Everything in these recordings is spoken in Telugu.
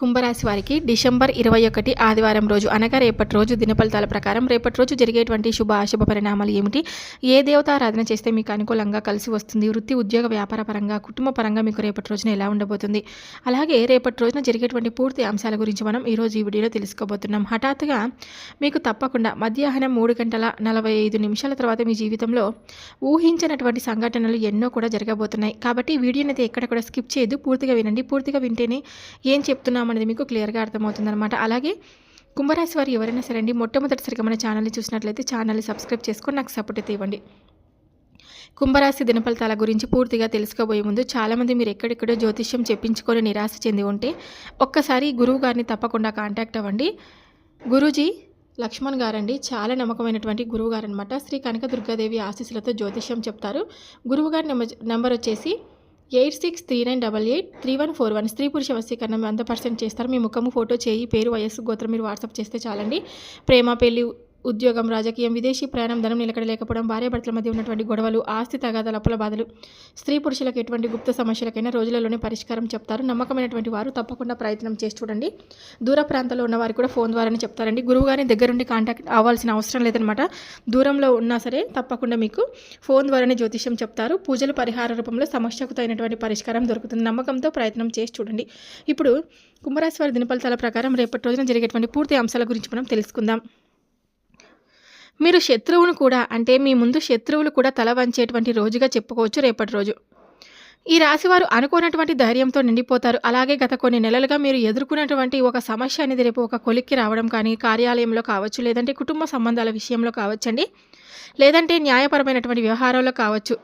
కుంభరాశి వారికి డిసెంబర్ ఇరవై ఒకటి ఆదివారం రోజు అనగా రేపటి రోజు దినఫలితాల ప్రకారం రేపటి రోజు జరిగేటువంటి శుభ అశుభ పరిణామాలు ఏమిటి? ఏ దేవతారాధన చేస్తే మీకు అనుకూలంగా కలిసి వస్తుంది? వృత్తి ఉద్యోగ వ్యాపార పరంగా కుటుంబ పరంగా మీకు రేపటి రోజున ఎలా ఉండబోతుంది? అలాగే రేపటి రోజున జరిగేటువంటి పూర్తి అంశాల గురించి మనం ఈరోజు ఈ వీడియోలో తెలుసుకోబోతున్నాం. హఠాత్తుగా మీకు తప్పకుండా మధ్యాహ్నం మూడు గంటల నలభై ఐదు నిమిషాల తర్వాత మీ జీవితంలో ఊహించినటువంటి సంఘటనలు ఎన్నో కూడా జరగబోతున్నాయి. కాబట్టి వీడియోనైతే వీడియోని అయితే ఎక్కడ కూడా స్కిప్ చేయదు పూర్తిగా వినండి. పూర్తిగా వింటేనే ఏం చెప్తున్నా అనేది మీకు క్లియర్గా అర్థమవుతుందన్నమాట. అలాగే కుంభరాశి వారు ఎవరైనా సరే అండి మొట్టమొదటిసారిగా మన ఛానల్ని చూసినట్లయితే ఛానల్ని సబ్స్క్రైబ్ చేసుకొని నాకు సపోర్ట్ అయితే ఇవ్వండి. కుంభరాశి దినఫలితాల గురించి పూర్తిగా తెలుసుకోబోయే ముందు చాలామంది మీరు ఎక్కడెక్కడో జ్యోతిష్యం చెప్పించుకొని నిరాశ చెంది ఉంటే ఒక్కసారి గురువు గారిని తప్పకుండా కాంటాక్ట్ అవ్వండి. గురూజీ లక్ష్మణ్ గారండి చాలా నమ్మకమైనటువంటి గురువు గారు అనమాట శ్రీ కనకదుర్గాదేవి ఆశీస్సులతో జ్యోతిష్యం చెప్తారు. గురువుగారి నెంబర్ నెంబర్ వచ్చేసి eight six three nine double eight three one four one స్త్రీ పురుష వశీకరణ వంద పర్సెంట్ చేస్తారు. మీ ముఖము ఫోటో చేయి పేరు వయస్సు గోత్రం మీరు వాట్సాప్ చేస్తే చాలండి. ప్రేమ పెళ్ళి ఉద్యోగం రాజకీయం విదేశీ ప్రయాణం ధనం నిలకడ లేకపోవడం భార్యాభర్తల మధ్య ఉన్నటువంటి గొడవలు ఆస్తి తగాదాల అప్పుల బాధలు స్త్రీ పురుషులకు ఎటువంటి గుప్త సమస్యలకైనా రోజులలోనే పరిష్కారం చెప్తారు. నమ్మకమైనటువంటి వారు తప్పకుండా ప్రయత్నం చేసి చూడండి. దూర ప్రాంతాల్లో ఉన్న వారు కూడా ఫోన్ ద్వారానే చెప్తారండి. గురువు గారిని దగ్గరుండి కాంటాక్ట్ అవ్వాల్సిన అవసరం లేదనమాట దూరంలో ఉన్నా సరే తప్పకుండా మీకు ఫోన్ ద్వారానే జ్యోతిష్యం చెప్తారు. పూజలు పరిహార రూపంలో సమస్యకు తగినటువంటి పరిష్కారం దొరుకుతుంది. నమ్మకంతో ప్రయత్నం చేసి చూడండి. ఇప్పుడు కుంభరాశి వారి దినఫలితాల ప్రకారం రేపటి రోజున జరిగేటువంటి పూర్తి అంశాల గురించి మనం తెలుసుకుందాం. మీరు శత్రువును కూడా అంటే మీ ముందు శత్రువులు కూడా తల వంచేటువంటి రోజుగా చెప్పుకోవచ్చు రేపటి రోజు. ఈ రాశివారు అనుకోనటువంటి ధైర్యంతో నిండిపోతారు. అలాగే గత కొన్ని నెలలుగా మీరు ఎదుర్కొన్నటువంటి ఒక సమస్య అనేది రేపు ఒక కొలిక్కి రావడం కానీ కార్యాలయంలో కావచ్చు లేదంటే కుటుంబ సంబంధాల విషయంలో కావచ్చండి. లేదంటే న్యాయపరమైనటువంటి వ్యవహారాల్లో కావచ్చు.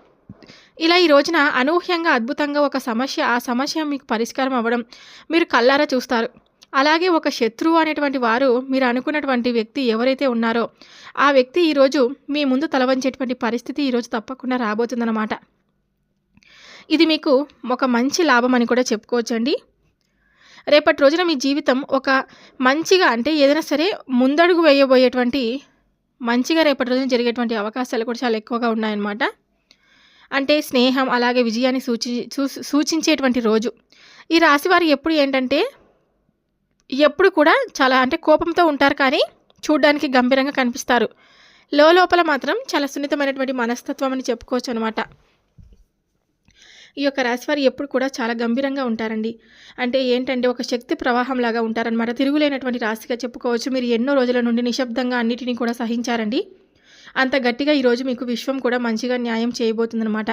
ఇలా ఈ రోజున అనూహ్యంగా అద్భుతంగా ఒక సమస్య ఆ సమస్య మీకు పరిష్కారం అవ్వడం మీరు కల్లారా చూస్తారు. అలాగే ఒక శత్రువు అనేటువంటి వారు మీరు అనుకున్నటువంటి వ్యక్తి ఎవరైతే ఉన్నారో ఆ వ్యక్తి ఈరోజు మీ ముందు తలవంచేటువంటి పరిస్థితి ఈరోజు తప్పకుండా రాబోతుందన్నమాట. ఇది మీకు ఒక మంచి లాభం అని కూడా చెప్పుకోవచ్చండి. రేపటి రోజున మీ జీవితం ఒక మంచిగా అంటే ఏదైనా సరే ముందడుగు వేయబోయేటువంటి మంచిగా రేపటి రోజున జరిగేటువంటి అవకాశాలు కూడా చాలా ఎక్కువగా ఉన్నాయన్నమాట. అంటే స్నేహం అలాగే విజయాన్ని సూచి సూచించేటువంటి రోజు. ఈ రాశివారు ఎప్పుడు ఏంటంటే ఎప్పుడు కూడా చాలా అంటే కోపంతో ఉంటారు కానీ చూడ్డానికి గంభీరంగా కనిపిస్తారు. లోపల మాత్రం చాలా సున్నితమైనటువంటి మనస్తత్వం అని చెప్పుకోవచ్చు అనమాట ఈ యొక్క రాశివారు ఎప్పుడు కూడా చాలా గంభీరంగా ఉంటారండి. అంటే ఏంటంటే ఒక శక్తి ప్రవాహం లాగా ఉంటారనమాట తిరుగులేనటువంటి రాశిగా చెప్పుకోవచ్చు. మీరు ఎన్నో రోజుల నుండి నిశ్శబ్దంగా అన్నిటినీ కూడా సహించారండి. అంత గట్టిగా ఈరోజు మీకు విశ్వం కూడా మంచిగా న్యాయం చేయబోతుందన్నమాట.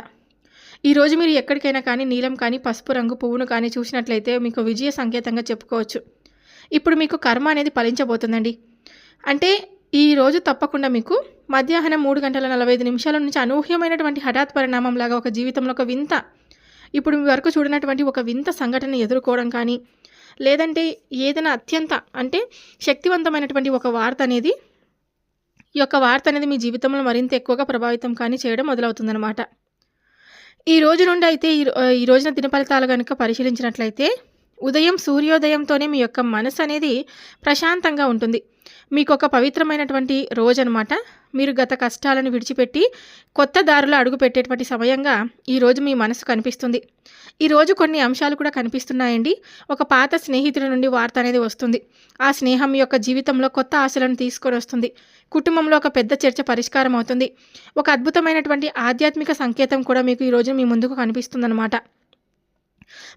ఈరోజు మీరు ఎక్కడికైనా కానీ నీలం కానీ పసుపు రంగు పువ్వును కానీ చూసినట్లయితే మీకు విజయ సంకేతంగా చెప్పుకోవచ్చు. ఇప్పుడు మీకు కర్మ అనేది ఫలించబోతుందండి. అంటే ఈ రోజు తప్పకుండా మీకు మధ్యాహ్నం మూడు గంటల నలభై ఐదు నిమిషాల నుంచి అనూహ్యమైనటువంటి హఠాత్ పరిణామం లాగా ఒక జీవితంలో ఒక వింత ఇప్పుడు మీ వరకు చూడనటువంటి ఒక వింత సంఘటన ఎదుర్కోవడం కానీ లేదంటే ఏదైనా అత్యంత అంటే శక్తివంతమైనటువంటి ఒక వార్త అనేది ఈ యొక్క వార్త అనేది మీ జీవితంలో మరింత ఎక్కువగా ప్రభావితం కానీ చేయడం మొదలవుతుందన్నమాట. ఈ రోజు నుండి అయితే ఈ ఈ రోజున దినఫలితాలు కనుక పరిశీలించినట్లయితే ఉదయం సూర్యోదయంతోనే మీ యొక్క మనసు అనేది ప్రశాంతంగా ఉంటుంది. మీకు ఒక పవిత్రమైనటువంటి రోజు అనమాట మీరు గత కష్టాలను విడిచిపెట్టి కొత్త దారిలో అడుగు పెట్టేటువంటి సమయంగా ఈరోజు మీ మనసు కనిపిస్తుంది. ఈరోజు కొన్ని అంశాలు కూడా కనిపిస్తున్నాయండి. ఒక పాత స్నేహితుడి నుండి వార్త అనేది వస్తుంది. ఆ స్నేహం యొక్క జీవితంలో కొత్త ఆశలను తీసుకొని వస్తుంది. కుటుంబంలో ఒక పెద్ద చర్చ పరిష్కారం అవుతుంది. ఒక అద్భుతమైనటువంటి ఆధ్యాత్మిక సంకేతం కూడా మీకు ఈరోజు మీ ముందుకు కనిపిస్తుందన్నమాట.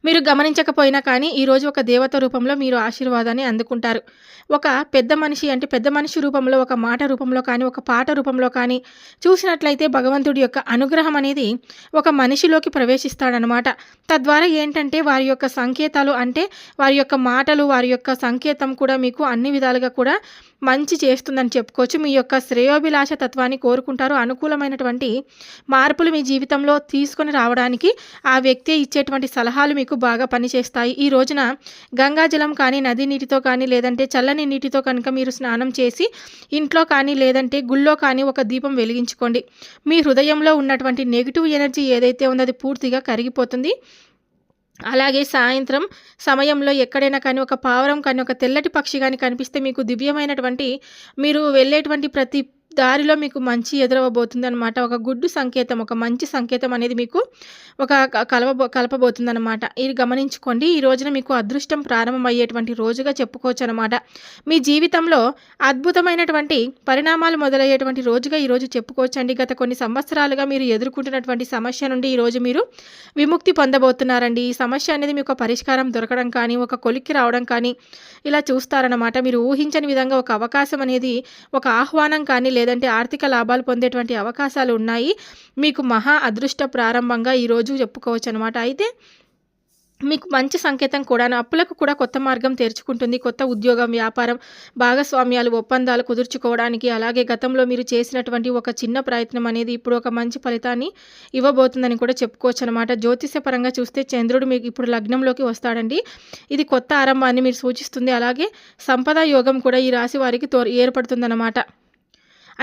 మీరు గమనించకపోయినా కానీ ఈరోజు ఒక దేవత రూపంలో మీరు ఆశీర్వాదాన్ని అందుకుంటారు. ఒక పెద్ద మనిషి అంటే పెద్ద మనిషి రూపంలో ఒక మాట రూపంలో కానీ ఒక పాట రూపంలో కానీ చూసినట్లయితే భగవంతుడి యొక్క అనుగ్రహం అనేది ఒక మనిషిలోకి ప్రవేశిస్తాడనమాట తద్వారా ఏంటంటే వారి యొక్క సంకేతాలు అంటే వారి యొక్క మాటలు వారి యొక్క సంకేతం కూడా మీకు అన్ని విధాలుగా కూడా మంచి చేస్తుందని చెప్పుకోవచ్చు. మీ యొక్క శ్రేయోభిలాష తత్వాన్ని కోరుకుంటారు. అనుకూలమైనటువంటి మార్పులు మీ జీవితంలో తీసుకొని రావడానికి ఆ వ్యక్తి ఇచ్చేటువంటి సలహాలు మీకు బాగా పనిచేస్తాయి. ఈ రోజున గంగాజలం కానీ నది నీటితో కానీ లేదంటే చల్లని నీటితో కనుక మీరు స్నానం చేసి ఇంట్లో కానీ లేదంటే గుళ్ళో కానీ ఒక దీపం వెలిగించుకోండి. మీ హృదయంలో ఉన్నటువంటి నెగిటివ్ ఎనర్జీ ఏదైతే ఉందో అది పూర్తిగా కరిగిపోతుంది. అలాగే సాయంత్రం సమయంలో ఎక్కడైనా కానీ ఒక పావురం కానీ ఒక తెల్లటి పక్షి కానీ కనిపిస్తే మీకు దివ్యమైనటువంటి మీరు వెళ్ళేటువంటి ప్రతి దారిలో మీకు మంచి ఎదురవబోతుంది అనమాట ఒక గుడ్డు సంకేతం ఒక మంచి సంకేతం అనేది మీకు ఒక కలవ కలపబోతుంది అనమాట ఇది గమనించుకోండి. ఈ రోజున మీకు అదృష్టం ప్రారంభమయ్యేటువంటి రోజుగా చెప్పుకోవచ్చు అనమాట మీ జీవితంలో అద్భుతమైనటువంటి పరిణామాలు మొదలయ్యేటువంటి రోజుగా ఈరోజు చెప్పుకోవచ్చండి. గత కొన్ని సంవత్సరాలుగా మీరు ఎదుర్కొంటున్నటువంటి సమస్య నుండి ఈరోజు మీరు విముక్తి పొందబోతున్నారండి. ఈ సమస్య అనేది మీకు పరిష్కారం దొరకడం కానీ ఒక కొలిక్కి రావడం కానీ ఇలా చూస్తారనమాట మీరు ఊహించని విధంగా ఒక అవకాశం అనేది ఒక ఆహ్వానం కానీ లేదా లేదంటే ఆర్థిక లాభాలు పొందేటువంటి అవకాశాలు ఉన్నాయి. మీకు మహా అదృష్ట ప్రారంభంగా ఈరోజు చెప్పుకోవచ్చు అనమాట అయితే మీకు మంచి సంకేతం కూడా అప్పులకు కూడా కొత్త మార్గం తెరుచుకుంటుంది. కొత్త ఉద్యోగం వ్యాపారం భాగస్వామ్యాలు ఒప్పందాలు కుదుర్చుకోవడానికి అలాగే గతంలో మీరు చేసినటువంటి ఒక చిన్న ప్రయత్నం అనేది ఇప్పుడు ఒక మంచి ఫలితాన్ని ఇవ్వబోతుందని కూడా చెప్పుకోవచ్చు అనమాట జ్యోతిషపరంగా చూస్తే చంద్రుడు మీకు ఇప్పుడు లగ్నంలోకి వస్తాడండి. ఇది కొత్త ఆరంభాన్ని మీరు సూచిస్తుంది. అలాగే సంపద యోగం కూడా ఈ రాశి వారికి తో ఏర్పడుతుందన్నమాట.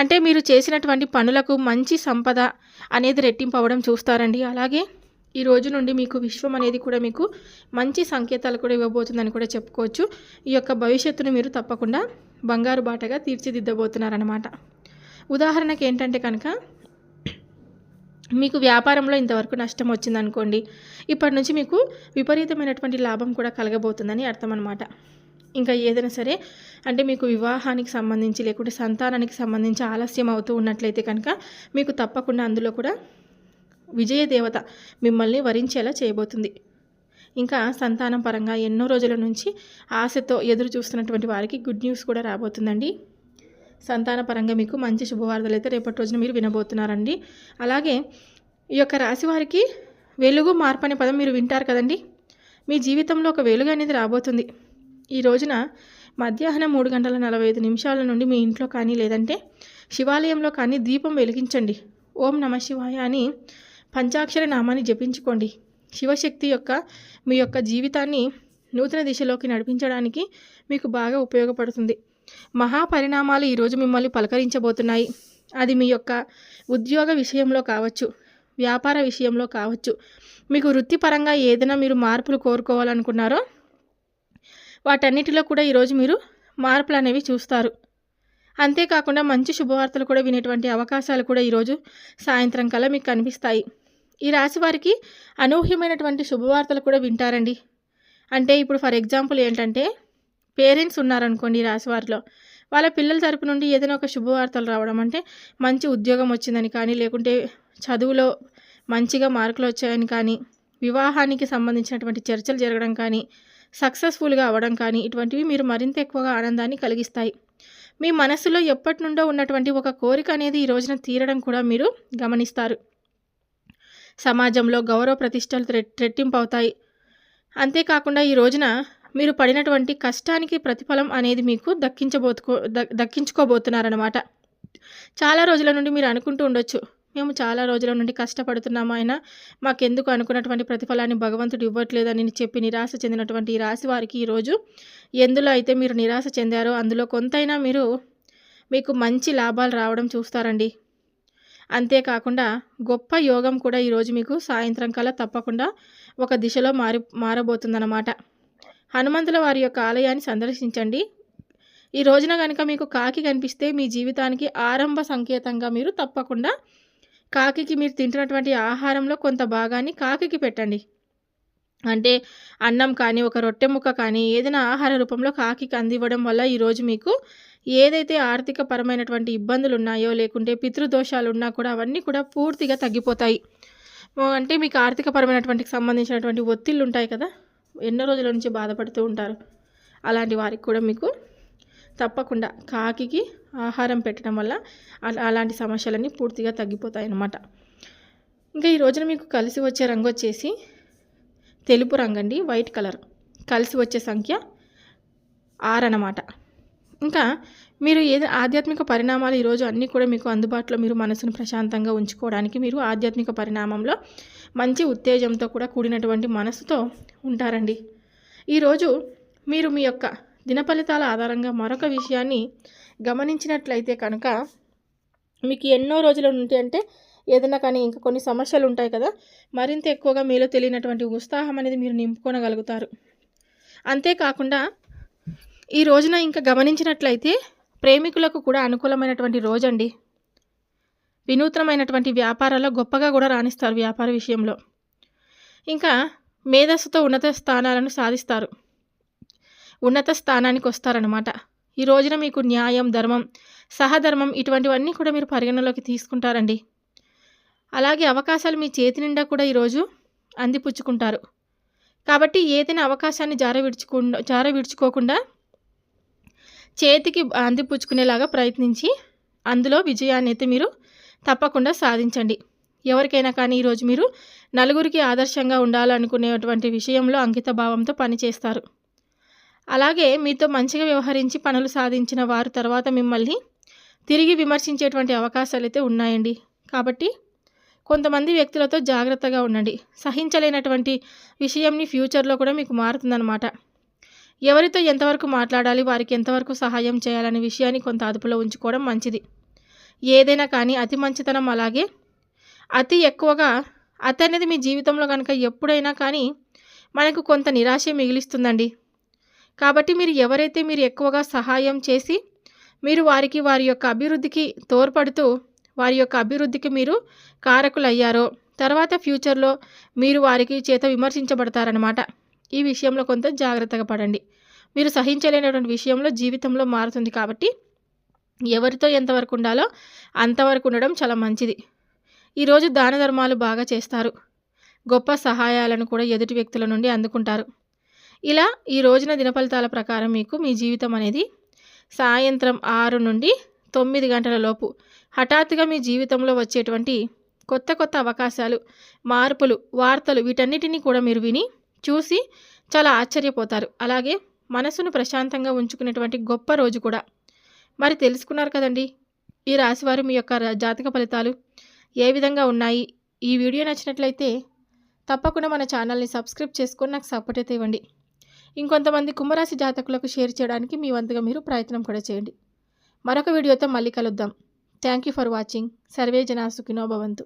అంటే మీరు చేసినటువంటి పనులకు మంచి సంపద అనేది రెట్టింపు అవ్వడం చూస్తారండి. అలాగే ఈ రోజు నుండి మీకు విశ్వం అనేది కూడా మీకు మంచి సంకేతాలు కూడా ఇవ్వబోతుందని కూడా చెప్పుకోవచ్చు. ఈ యొక్క భవిష్యత్తును మీరు తప్పకుండా బంగారు బాటగా తీర్చిదిద్దబోతున్నారనమాట ఉదాహరణకి ఏంటంటే కనుక మీకు వ్యాపారంలో ఇంతవరకు నష్టం వచ్చిందనుకోండి ఇప్పటి నుంచి మీకు విపరీతమైనటువంటి లాభం కూడా కలగబోతుందని అర్థం అనమాట ఇంకా ఏదైనా సరే అంటే మీకు వివాహానికి సంబంధించి లేకుంటే సంతానానికి సంబంధించి ఆలస్యం అవుతూ ఉన్నట్లయితే కనుక మీకు తప్పకుండా అందులో కూడా విజయదేవత మిమ్మల్ని వరించేలా చేయబోతుంది. ఇంకా సంతానం పరంగా ఎన్నో రోజుల నుంచి ఆశతో ఎదురు చూస్తున్నటువంటి వారికి గుడ్ న్యూస్ కూడా రాబోతుందండి. సంతాన పరంగా మీకు మంచి శుభవార్తలు అయితే రేపటి రోజున మీరు వినబోతున్నారండి. అలాగే ఈ యొక్క రాశి వారికి వెలుగు మార్పు అనే పదం మీరు వింటారు కదండి. మీ జీవితంలో ఒక వెలుగు అనేది రాబోతుంది. ఈ రోజున మధ్యాహ్నం మూడు గంటల నలభై ఐదు నిమిషాల నుండి మీ ఇంట్లో కానీ లేదంటే శివాలయంలో కానీ దీపం వెలిగించండి. ఓం నమ శివాయ అని పంచాక్షర నామాన్ని జపించుకోండి. శివశక్తి యొక్క మీ యొక్క జీవితాన్ని నూతన దిశలోకి నడిపించడానికి మీకు బాగా ఉపయోగపడుతుంది. మహాపరిణామాలు ఈరోజు మిమ్మల్ని పలకరించబోతున్నాయి. అది మీ యొక్క ఉద్యోగ విషయంలో కావచ్చు వ్యాపార విషయంలో కావచ్చు. మీకు వృత్తిపరంగా ఏదైనా మీరు మార్పులు కోరుకోవాలనుకున్నారో వాటన్నిటిలో కూడా ఈరోజు మీరు మార్పులు అనేవి చూస్తారు. అంతేకాకుండా మంచి శుభవార్తలు కూడా వినేటువంటి అవకాశాలు కూడా ఈరోజు సాయంత్రం కల్లా మీకు కనిపిస్తాయి. ఈ రాశి వారికి అనూహ్యమైనటువంటి శుభవార్తలు కూడా వింటారండి. అంటే ఇప్పుడు ఫర్ ఎగ్జాంపుల్ ఏంటంటే పేరెంట్స్ ఉన్నారనుకోండి ఈ రాశి వారిలో. వాళ్ళ పిల్లల తరపు నుండి ఏదైనా ఒక శుభవార్తలు రావడం అంటే మంచి ఉద్యోగం వచ్చిందని కానీ లేకుంటే చదువులో మంచిగా మార్కులు వచ్చాయని కానీ వివాహానికి సంబంధించినటువంటి చర్చలు జరగడం కానీ సక్సెస్ఫుల్గా అవ్వడం కానీ ఇటువంటివి మీరు మరింత ఎక్కువగా ఆనందాన్ని కలిగిస్తాయి. మీ మనసులో ఎప్పటి నుండో ఉన్నటువంటి ఒక కోరిక అనేది ఈ రోజున తీరడం కూడా మీరు గమనిస్తారు. సమాజంలో గౌరవ ప్రతిష్టలు రెట్టింపు అవుతాయి అంతేకాకుండా ఈ రోజున మీరు పడినటువంటి కష్టానికి ప్రతిఫలం అనేది మీకు దక్కించబోతుకో దక్కించుకోబోతున్నారనమాట చాలా రోజుల నుండి మీరు అనుకుంటూ ఉండొచ్చు. మేము చాలా రోజుల నుండి కష్టపడుతున్నాము. ఆయన మాకెందుకు అనుకున్నటువంటి ప్రతిఫలాన్ని భగవంతుడు ఇవ్వట్లేదని చెప్పి నిరాశ చెందినటువంటి ఈ రాశి వారికి ఈరోజు ఎందులో అయితే మీరు నిరాశ చెందారో అందులో కొంతైనా మీరు మీకు మంచి లాభాలు రావడం చూస్తారండి. అంతేకాకుండా గొప్ప యోగం కూడా ఈరోజు మీకు సాయంత్రం కల్లా తప్పకుండా ఒక దిశలో మారి మారబోతుందన్నమాట. హనుమంతుల వారి యొక్క ఆలయాన్ని సందర్శించండి. ఈ రోజున కనుక మీకు కాకి కనిపిస్తే మీ జీవితానికి ఆరంభ సంకేతంగా మీరు తప్పకుండా కాకికి మీరు తింటున్నటువంటి ఆహారంలో కొంత భాగాన్ని కాకికి పెట్టండి. అంటే అన్నం కానీ ఒక రొట్టె ముక్క కానీ ఏదైనా ఆహార రూపంలో కాకికి అందివ్వడం వల్ల ఈరోజు మీకు ఏదైతే ఆర్థిక పరమైనటువంటి ఇబ్బందులు ఉన్నాయో లేకుంటే పితృదోషాలు ఉన్నా కూడా అవన్నీ కూడా పూర్తిగా తగ్గిపోతాయి. అంటే మీకు ఆర్థిక పరమైనటువంటి సంబంధించినటువంటి ఒత్తిళ్ళు ఉంటాయి కదా ఎన్నో రోజుల నుంచి బాధపడుతూ ఉంటారు. అలాంటి వారికి కూడా మీకు తప్పకుండా కాకికి ఆహారం పెట్టడం వల్ల అలాంటి సమస్యలన్నీ పూర్తిగా తగ్గిపోతాయి అన్నమాట ఇంకా ఈ రోజున మీకు కలిసి వచ్చే రంగు వచ్చేసి తెలుపు రంగు అండి వైట్ కలర్. కలిసి వచ్చే సంఖ్య ఆరు అనమాట ఇంకా మీరు ఏదో ఆధ్యాత్మిక పరిణామాలు ఈరోజు అన్నీ కూడా మీకు అందుబాటులో మీరు మనసును ప్రశాంతంగా ఉంచుకోవడానికి మీరు ఆధ్యాత్మిక పరిణామంలో మంచి ఉత్తేజంతో కూడా కూడినటువంటి మనసుతో ఉంటారండి. ఈరోజు మీరు మీ యొక్క దినఫలితాల ఆధారంగా మరొక విషయాన్ని గమనించినట్లయితే కనుక మీకు ఎన్నో రోజుల నుండి అంటే ఏదైనా కానీ ఇంకా కొన్ని సమస్యలు ఉంటాయి కదా మరింత ఎక్కువగా మీలో తెలియనటువంటి ఉత్సాహం అనేది మీరు నింపుకోనగలుగుతారు. అంతేకాకుండా ఈ రోజున ఇంకా గమనించినట్లయితే ప్రేమికులకు కూడా అనుకూలమైనటువంటి రోజండి. వినూత్నమైనటువంటి వ్యాపారాల్లో గొప్పగా కూడా రాణిస్తారు వ్యాపార విషయంలో. ఇంకా మేధస్సుతో ఉన్నత స్థానాలను సాధిస్తారు. ఉన్నత స్థానానికి వస్తారనమాట ఈ రోజున మీకు న్యాయం ధర్మం సహధర్మం ఇటువంటివన్నీ కూడా మీరు పరిగణలోకి తీసుకుంటారండి. అలాగే అవకాశాలు మీ చేతి నిండా కూడా ఈరోజు అందిపుచ్చుకుంటారు. కాబట్టి ఏదైనా అవకాశాన్ని జార విడుచుకుండా జార విడుచుకోకుండా చేతికి అందిపుచ్చుకునేలాగా ప్రయత్నించి అందులో విజయాన్ని అయితే మీరు తప్పకుండా సాధించండి. ఎవరికైనా కానీ ఈరోజు మీరు నలుగురికి ఆదర్శంగా ఉండాలనుకునేటువంటి విషయంలో అంకిత భావంతో పనిచేస్తారు. అలాగే మీతో మంచిగా వ్యవహరించి పనులు సాధించిన వారు తర్వాత మిమ్మల్ని తిరిగి విమర్శించేటువంటి అవకాశాలు అయితే ఉన్నాయండి. కాబట్టి కొంతమంది వ్యక్తులతో జాగ్రత్తగా ఉండండి. సహించలేనటువంటి విషయంని ఫ్యూచర్లో కూడా మీకు మారుతుందన్నమాట. ఎవరితో ఎంతవరకు మాట్లాడాలి వారికి ఎంతవరకు సహాయం చేయాలనే విషయాన్ని కొంత అదుపులో ఉంచుకోవడం మంచిది. ఏదైనా కానీ అతి మంచితనం అలాగే అతి ఎక్కువగా అతి అనేది మీ జీవితంలో కనుక ఎప్పుడైనా కానీ మనకు కొంత నిరాశ మిగిలిస్తుందండి. కాబట్టి మీరు ఎవరైతే మీరు ఎక్కువగా సహాయం చేసి మీరు వారికి వారి యొక్క అభివృద్ధికి తోడ్పడుతూ వారి యొక్క అభివృద్ధికి మీరు కారకులయ్యారో తర్వాత ఫ్యూచర్లో మీరు వారికి చేత విమర్శించబడతారనమాట ఈ విషయంలో కొంత జాగ్రత్తగా పడండి. మీరు సహించలేనటువంటి విషయంలో జీవితంలో మారుతుంది కాబట్టి ఎవరితో ఎంతవరకు ఉండాలో అంతవరకు ఉండడం చాలా మంచిది. ఈరోజు దాన ధర్మాలు బాగా చేస్తారు. గొప్ప సహాయాలను కూడా ఎదుటి వ్యక్తుల నుండి అందుకుంటారు. ఇలా ఈ రోజున దినఫలితాల ప్రకారం మీకు మీ జీవితం అనేది సాయంత్రం ఆరు నుండి తొమ్మిది గంటల లోపు హఠాత్తుగా మీ జీవితంలో వచ్చేటువంటి కొత్త కొత్త అవకాశాలు మార్పులు వార్తలు వీటన్నిటినీ కూడా మీరు విని చూసి చాలా ఆశ్చర్యపోతారు. అలాగే మనసును ప్రశాంతంగా ఉంచుకునేటువంటి గొప్ప రోజు కూడా. మరి తెలుసుకున్నారు కదండి ఈ రాశివారు మీ యొక్క జాతక ఫలితాలు ఏ విధంగా ఉన్నాయి? ఈ వీడియో నచ్చినట్లయితే తప్పకుండా మన ఛానల్ని సబ్స్క్రైబ్ చేసుకొని నాకు సపోర్ట్ అయితే ఇవ్వండి. ఇంకొంతమంది కుంభరాశి జాతకులకు షేర్ చేయడానికి మీ వంతుగా మీరు ప్రయత్నం కూడా చేయండి. మరొక వీడియోతో మళ్ళీ కలుద్దాం. థ్యాంక్ యూ ఫర్ వాచింగ్ సర్వే జనా సుఖినో భవంతు.